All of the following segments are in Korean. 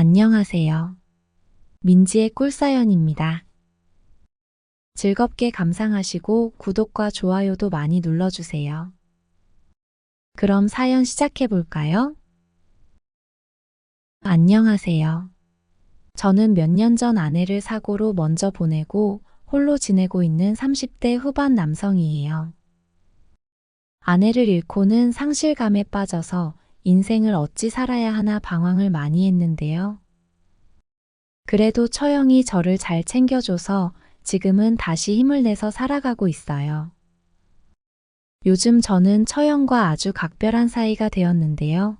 안녕하세요. 민지의 꿀사연입니다. 즐겁게 감상하시고 구독과 좋아요도 많이 눌러주세요. 그럼 사연 시작해 볼까요? 안녕하세요. 저는 몇 년 전 아내를 사고로 먼저 보내고 홀로 지내고 있는 30대 후반 남성이에요. 아내를 잃고는 상실감에 빠져서 인생을 어찌 살아야 하나 방황을 많이 했는데요. 그래도 처형이 저를 잘 챙겨줘서 지금은 다시 힘을 내서 살아가고 있어요. 요즘 저는 처형과 아주 각별한 사이가 되었는데요.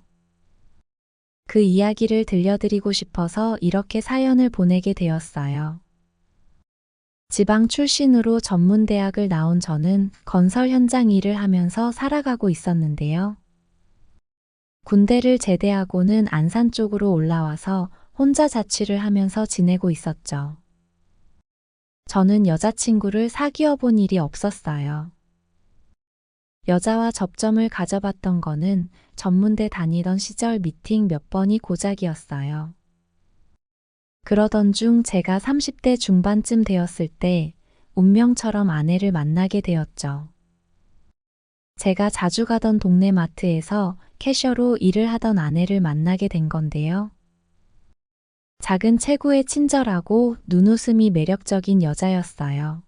그 이야기를 들려드리고 싶어서 이렇게 사연을 보내게 되었어요. 지방 출신으로 전문대학을 나온 저는 건설 현장 일을 하면서 살아가고 있었는데요. 군대를 제대하고는 안산 쪽으로 올라와서 혼자 자취를 하면서 지내고 있었죠. 저는 여자친구를 사귀어 본 일이 없었어요. 여자와 접점을 가져봤던 거는 전문대 다니던 시절 미팅 몇 번이 고작이었어요. 그러던 중 제가 30대 중반쯤 되었을 때 운명처럼 아내를 만나게 되었죠. 제가 자주 가던 동네 마트에서 캐셔로 일을 하던 아내를 만나게 된 건데요. 작은 체구에 친절하고 눈웃음이 매력적인 여자였어요.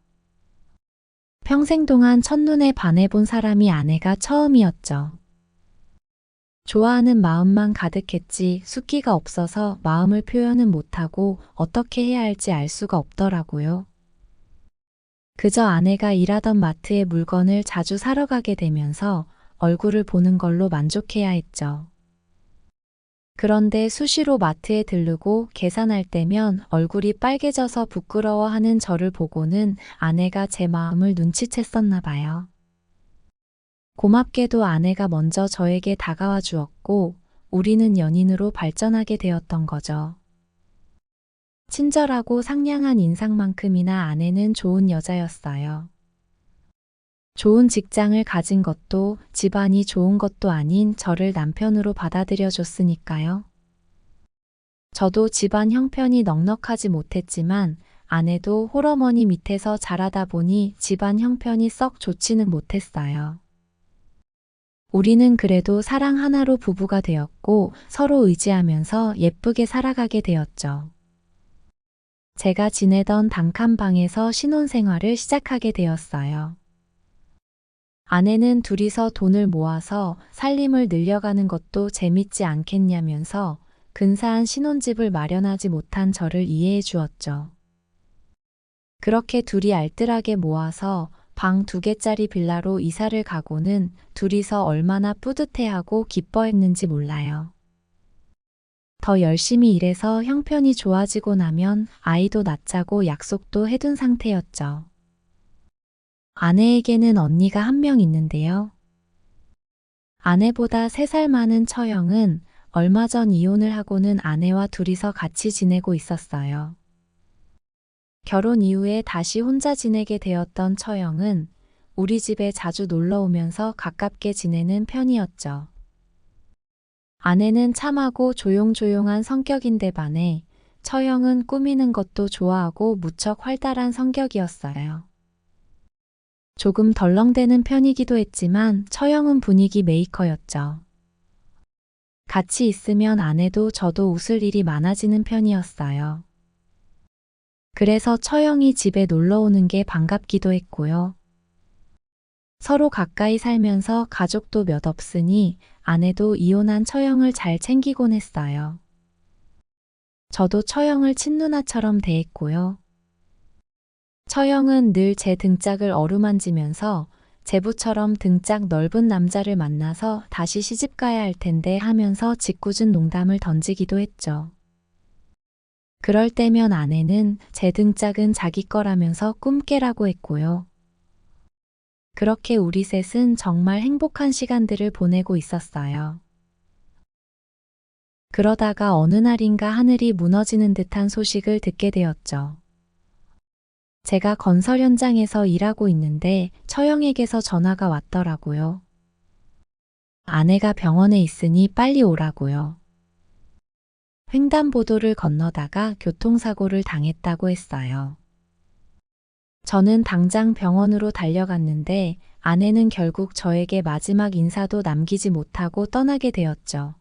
평생 동안 첫눈에 반해본 사람이 아내가 처음이었죠. 좋아하는 마음만 가득했지 숫기가 없어서 마음을 표현은 못하고 어떻게 해야 할지 알 수가 없더라고요. 그저 아내가 일하던 마트에 물건을 자주 사러 가게 되면서 얼굴을 보는 걸로 만족해야 했죠. 그런데 수시로 마트에 들르고 계산할 때면 얼굴이 빨개져서 부끄러워하는 저를 보고는 아내가 제 마음을 눈치챘었나 봐요. 고맙게도 아내가 먼저 저에게 다가와 주었고 우리는 연인으로 발전하게 되었던 거죠. 친절하고 상냥한 인상만큼이나 아내는 좋은 여자였어요. 좋은 직장을 가진 것도 집안이 좋은 것도 아닌 저를 남편으로 받아들여 줬으니까요. 저도 집안 형편이 넉넉하지 못했지만 아내도 홀어머니 밑에서 자라다 보니 집안 형편이 썩 좋지는 못했어요. 우리는 그래도 사랑 하나로 부부가 되었고 서로 의지하면서 예쁘게 살아가게 되었죠. 제가 지내던 단칸방에서 신혼생활을 시작하게 되었어요. 아내는 둘이서 돈을 모아서 살림을 늘려가는 것도 재밌지 않겠냐면서 근사한 신혼집을 마련하지 못한 저를 이해해 주었죠. 그렇게 둘이 알뜰하게 모아서 방 두 개짜리 빌라로 이사를 가고는 둘이서 얼마나 뿌듯해하고 기뻐했는지 몰라요. 더 열심히 일해서 형편이 좋아지고 나면 아이도 낳자고 약속도 해둔 상태였죠. 아내에게는 언니가 한 명 있는데요. 아내보다 3살 많은 처형은 얼마 전 이혼을 하고는 아내와 둘이서 같이 지내고 있었어요. 결혼 이후에 다시 혼자 지내게 되었던 처형은 우리 집에 자주 놀러 오면서 가깝게 지내는 편이었죠. 아내는 참하고 조용조용한 성격인데 반해 처형은 꾸미는 것도 좋아하고 무척 활달한 성격이었어요. 조금 덜렁대는 편이기도 했지만 처형은 분위기 메이커였죠. 같이 있으면 아내도 저도 웃을 일이 많아지는 편이었어요. 그래서 처형이 집에 놀러 오는 게 반갑기도 했고요. 서로 가까이 살면서 가족도 몇 없으니 아내도 이혼한 처형을 잘 챙기곤 했어요. 저도 처형을 친누나처럼 대했고요. 처형은 늘 제 등짝을 어루만지면서 제부처럼 등짝 넓은 남자를 만나서 다시 시집 가야 할 텐데 하면서 짓궂은 농담을 던지기도 했죠. 그럴 때면 아내는 제 등짝은 자기 거라면서 꿈깨라고 했고요. 그렇게 우리 셋은 정말 행복한 시간들을 보내고 있었어요. 그러다가 어느 날인가 하늘이 무너지는 듯한 소식을 듣게 되었죠. 제가 건설 현장에서 일하고 있는데 처형에게서 전화가 왔더라고요. 아내가 병원에 있으니 빨리 오라고요. 횡단보도를 건너다가 교통사고를 당했다고 했어요. 저는 당장 병원으로 달려갔는데 아내는 결국 저에게 마지막 인사도 남기지 못하고 떠나게 되었죠.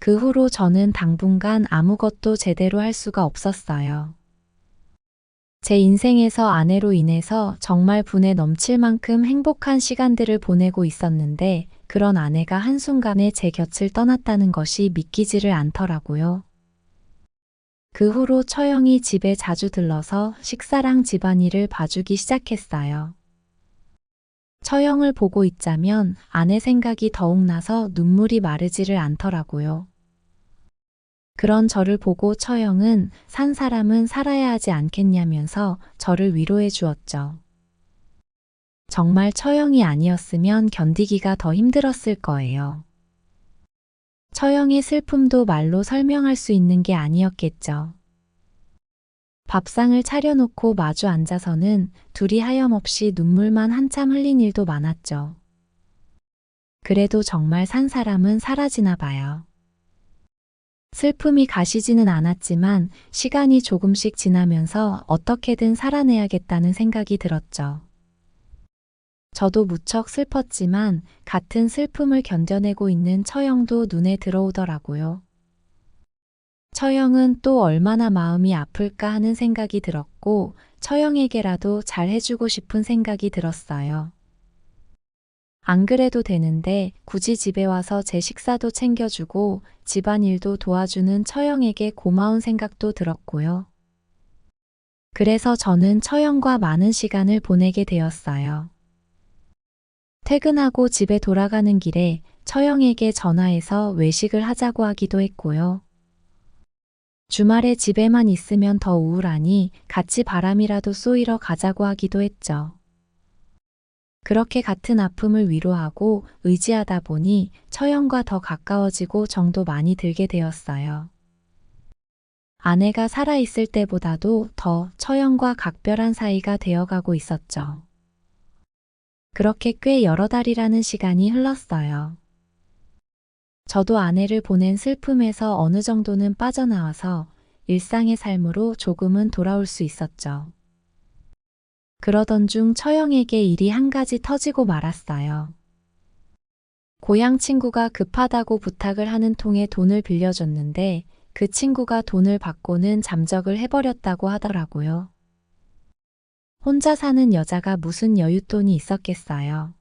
그 후로 저는 당분간 아무것도 제대로 할 수가 없었어요. 제 인생에서 아내로 인해서 정말 분에 넘칠 만큼 행복한 시간들을 보내고 있었는데 그런 아내가 한순간에 제 곁을 떠났다는 것이 믿기지를 않더라고요. 그 후로 처형이 집에 자주 들러서 식사랑 집안일을 봐주기 시작했어요. 처형을 보고 있자면 아내 생각이 더욱 나서 눈물이 마르지를 않더라고요. 그런 저를 보고 처형은 산 사람은 살아야 하지 않겠냐면서 저를 위로해 주었죠. 정말 처형이 아니었으면 견디기가 더 힘들었을 거예요. 처형의 슬픔도 말로 설명할 수 있는 게 아니었겠죠. 밥상을 차려놓고 마주 앉아서는 둘이 하염없이 눈물만 한참 흘린 일도 많았죠. 그래도 정말 산 사람은 사라지나 봐요. 슬픔이 가시지는 않았지만 시간이 조금씩 지나면서 어떻게든 살아내야겠다는 생각이 들었죠. 저도 무척 슬펐지만 같은 슬픔을 견뎌내고 있는 처형도 눈에 들어오더라고요. 처형은 또 얼마나 마음이 아플까 하는 생각이 들었고 처형에게라도 잘 해주고 싶은 생각이 들었어요. 안 그래도 되는데 굳이 집에 와서 제 식사도 챙겨주고 집안일도 도와주는 처형에게 고마운 생각도 들었고요. 그래서 저는 처형과 많은 시간을 보내게 되었어요. 퇴근하고 집에 돌아가는 길에 처형에게 전화해서 외식을 하자고 하기도 했고요. 주말에 집에만 있으면 더 우울하니 같이 바람이라도 쏘이러 가자고 하기도 했죠. 그렇게 같은 아픔을 위로하고 의지하다 보니 처형과 더 가까워지고 정도 많이 들게 되었어요. 아내가 살아있을 때보다도 더 처형과 각별한 사이가 되어가고 있었죠. 그렇게 꽤 여러 달이라는 시간이 흘렀어요. 저도 아내를 보낸 슬픔에서 어느 정도는 빠져나와서 일상의 삶으로 조금은 돌아올 수 있었죠. 그러던 중 처형에게 일이 한 가지 터지고 말았어요. 고향 친구가 급하다고 부탁을 하는 통에 돈을 빌려줬는데 그 친구가 돈을 받고는 잠적을 해버렸다고 하더라고요. 혼자 사는 여자가 무슨 여윳돈이 있었겠어요.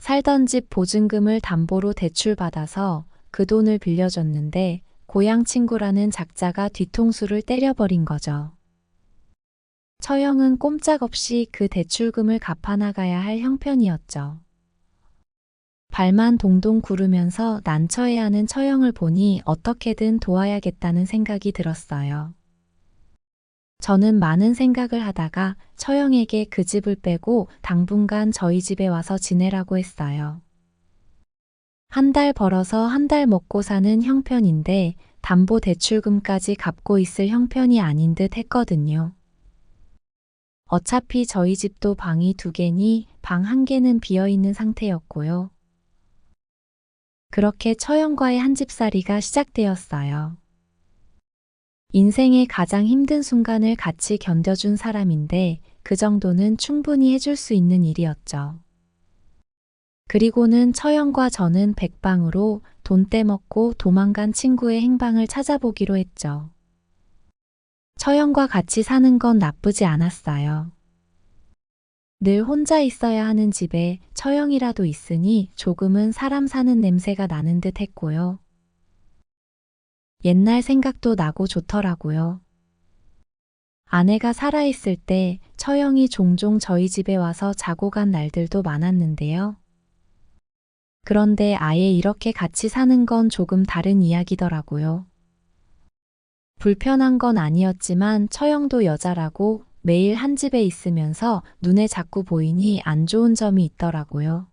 살던 집 보증금을 담보로 대출받아서 그 돈을 빌려줬는데 고향 친구라는 작자가 뒤통수를 때려버린 거죠. 처형은 꼼짝없이 그 대출금을 갚아나가야 할 형편이었죠. 발만 동동 구르면서 난처해 하는 처형을 보니 어떻게든 도와야겠다는 생각이 들었어요. 저는 많은 생각을 하다가 처형에게 그 집을 빼고 당분간 저희 집에 와서 지내라고 했어요. 한 달 벌어서 한 달 먹고 사는 형편인데 담보 대출금까지 갚고 있을 형편이 아닌 듯 했거든요. 어차피 저희 집도 방이 두 개니 방 한 개는 비어 있는 상태였고요. 그렇게 처형과의 한 집살이가 시작되었어요. 인생의 가장 힘든 순간을 같이 견뎌준 사람인데 그 정도는 충분히 해줄 수 있는 일이었죠. 그리고는 처형과 저는 백방으로 돈 떼먹고 도망간 친구의 행방을 찾아보기로 했죠. 처형과 같이 사는 건 나쁘지 않았어요. 늘 혼자 있어야 하는 집에 처형이라도 있으니 조금은 사람 사는 냄새가 나는 듯 했고요. 옛날 생각도 나고 좋더라고요. 아내가 살아있을 때 처형이 종종 저희 집에 와서 자고 간 날들도 많았는데요. 그런데 아예 이렇게 같이 사는 건 조금 다른 이야기더라고요. 불편한 건 아니었지만 처형도 여자라고 매일 한 집에 있으면서 눈에 자꾸 보이니 안 좋은 점이 있더라고요.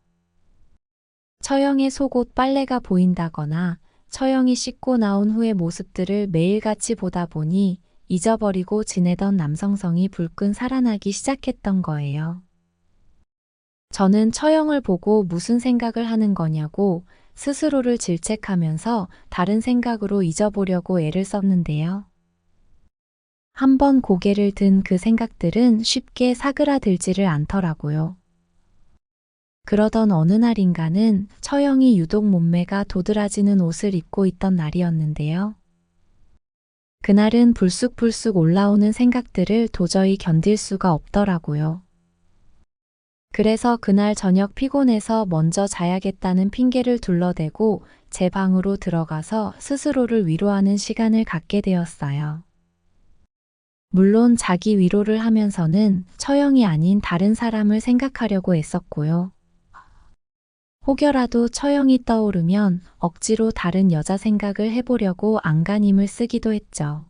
처형의 속옷 빨래가 보인다거나 처형이 씻고 나온 후의 모습들을 매일같이 보다 보니 잊어버리고 지내던 남성성이 불끈 살아나기 시작했던 거예요. 저는 처형을 보고 무슨 생각을 하는 거냐고 스스로를 질책하면서 다른 생각으로 잊어보려고 애를 썼는데요. 한번 고개를 든 그 생각들은 쉽게 사그라들지를 않더라고요. 그러던 어느 날인가는 처형이 유독 몸매가 도드라지는 옷을 입고 있던 날이었는데요. 그날은 불쑥불쑥 올라오는 생각들을 도저히 견딜 수가 없더라고요. 그래서 그날 저녁 피곤해서 먼저 자야겠다는 핑계를 둘러대고 제 방으로 들어가서 스스로를 위로하는 시간을 갖게 되었어요. 물론 자기 위로를 하면서는 처형이 아닌 다른 사람을 생각하려고 애썼고요. 혹여라도 처형이 떠오르면 억지로 다른 여자 생각을 해보려고 안간힘을 쓰기도 했죠.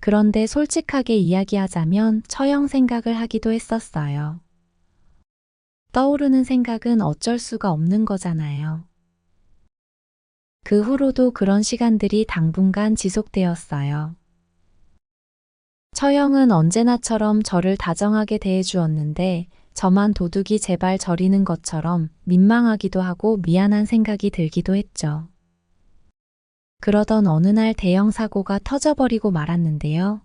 그런데 솔직하게 이야기하자면 처형 생각을 하기도 했었어요. 떠오르는 생각은 어쩔 수가 없는 거잖아요. 그 후로도 그런 시간들이 당분간 지속되었어요. 처형은 언제나처럼 저를 다정하게 대해주었는데 저만 도둑이 제발 저리는 것처럼 민망하기도 하고 미안한 생각이 들기도 했죠. 그러던 어느 날 대형 사고가 터져버리고 말았는데요.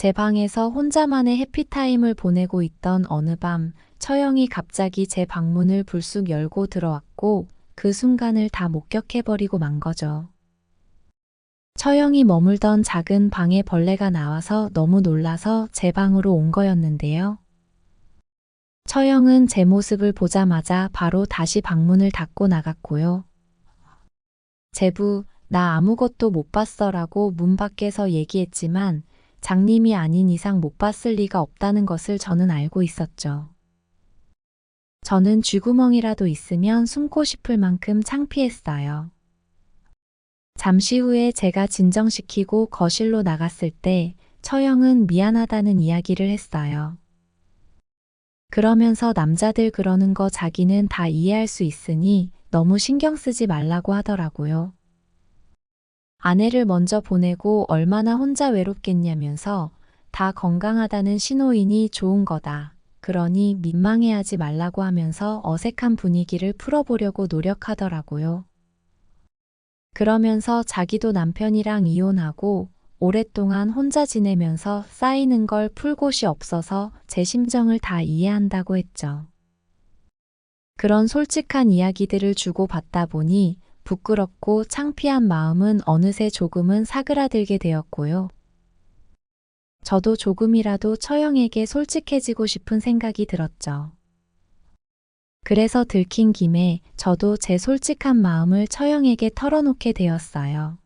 제 방에서 혼자만의 해피타임을 보내고 있던 어느 밤 처형이 갑자기 제 방문을 불쑥 열고 들어왔고 그 순간을 다 목격해버리고 만 거죠. 처형이 머물던 작은 방에 벌레가 나와서 너무 놀라서 제 방으로 온 거였는데요. 처형은 제 모습을 보자마자 바로 다시 방문을 닫고 나갔고요. 제부, 나 아무것도 못 봤어라고 문 밖에서 얘기했지만 장님이 아닌 이상 못 봤을 리가 없다는 것을 저는 알고 있었죠. 저는 쥐구멍이라도 있으면 숨고 싶을 만큼 창피했어요. 잠시 후에 제가 진정시키고 거실로 나갔을 때 처형은 미안하다는 이야기를 했어요. 그러면서 남자들 그러는 거 자기는 다 이해할 수 있으니 너무 신경 쓰지 말라고 하더라고요. 아내를 먼저 보내고 얼마나 혼자 외롭겠냐면서 다 건강하다는 신호이니 좋은 거다. 그러니 민망해하지 말라고 하면서 어색한 분위기를 풀어보려고 노력하더라고요. 그러면서 자기도 남편이랑 이혼하고 오랫동안 혼자 지내면서 쌓이는 걸 풀 곳이 없어서 제 심정을 다 이해한다고 했죠. 그런 솔직한 이야기들을 주고받다 보니 부끄럽고 창피한 마음은 어느새 조금은 사그라들게 되었고요. 저도 조금이라도 처형에게 솔직해지고 싶은 생각이 들었죠. 그래서 들킨 김에 저도 제 솔직한 마음을 처형에게 털어놓게 되었어요.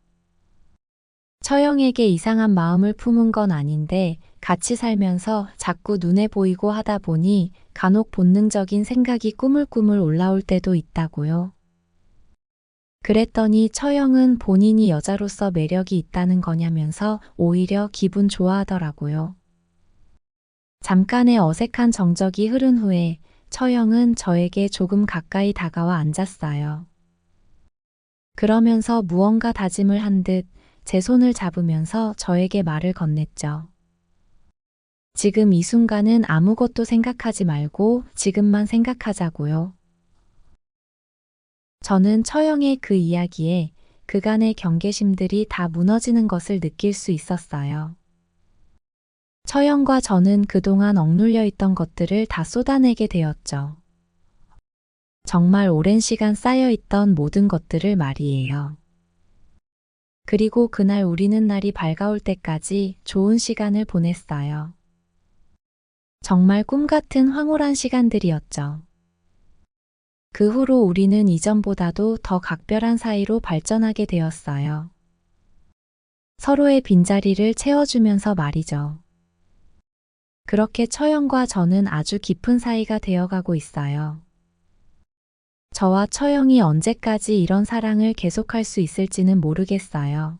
처형에게 이상한 마음을 품은 건 아닌데 같이 살면서 자꾸 눈에 보이고 하다 보니 간혹 본능적인 생각이 꾸물꾸물 올라올 때도 있다고요. 그랬더니 처형은 본인이 여자로서 매력이 있다는 거냐면서 오히려 기분 좋아하더라고요. 잠깐의 어색한 정적이 흐른 후에 처형은 저에게 조금 가까이 다가와 앉았어요. 그러면서 무언가 다짐을 한 듯 제 손을 잡으면서 저에게 말을 건넸죠. 지금 이 순간은 아무것도 생각하지 말고 지금만 생각하자고요. 저는 처형의 그 이야기에 그간의 경계심들이 다 무너지는 것을 느낄 수 있었어요. 처형과 저는 그동안 억눌려 있던 것들을 다 쏟아내게 되었죠. 정말 오랜 시간 쌓여 있던 모든 것들을 말이에요. 그리고 그날 우리는 날이 밝아올 때까지 좋은 시간을 보냈어요. 정말 꿈 같은 황홀한 시간들이었죠. 그 후로 우리는 이전보다도 더 각별한 사이로 발전하게 되었어요. 서로의 빈자리를 채워주면서 말이죠. 그렇게 처형과 저는 아주 깊은 사이가 되어가고 있어요. 저와 처형이 언제까지 이런 사랑을 계속할 수 있을지는 모르겠어요.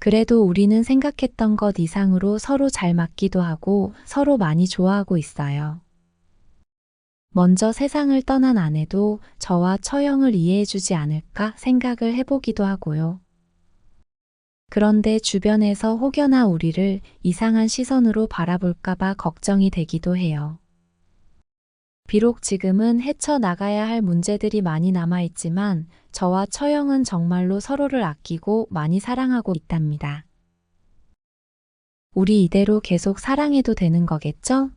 그래도 우리는 생각했던 것 이상으로 서로 잘 맞기도 하고 서로 많이 좋아하고 있어요. 먼저 세상을 떠난 아내도 저와 처형을 이해해주지 않을까 생각을 해보기도 하고요. 그런데 주변에서 혹여나 우리를 이상한 시선으로 바라볼까봐 걱정이 되기도 해요. 비록 지금은 헤쳐나가야 할 문제들이 많이 남아있지만 저와 처형은 정말로 서로를 아끼고 많이 사랑하고 있답니다. 우리 이대로 계속 사랑해도 되는 거겠죠?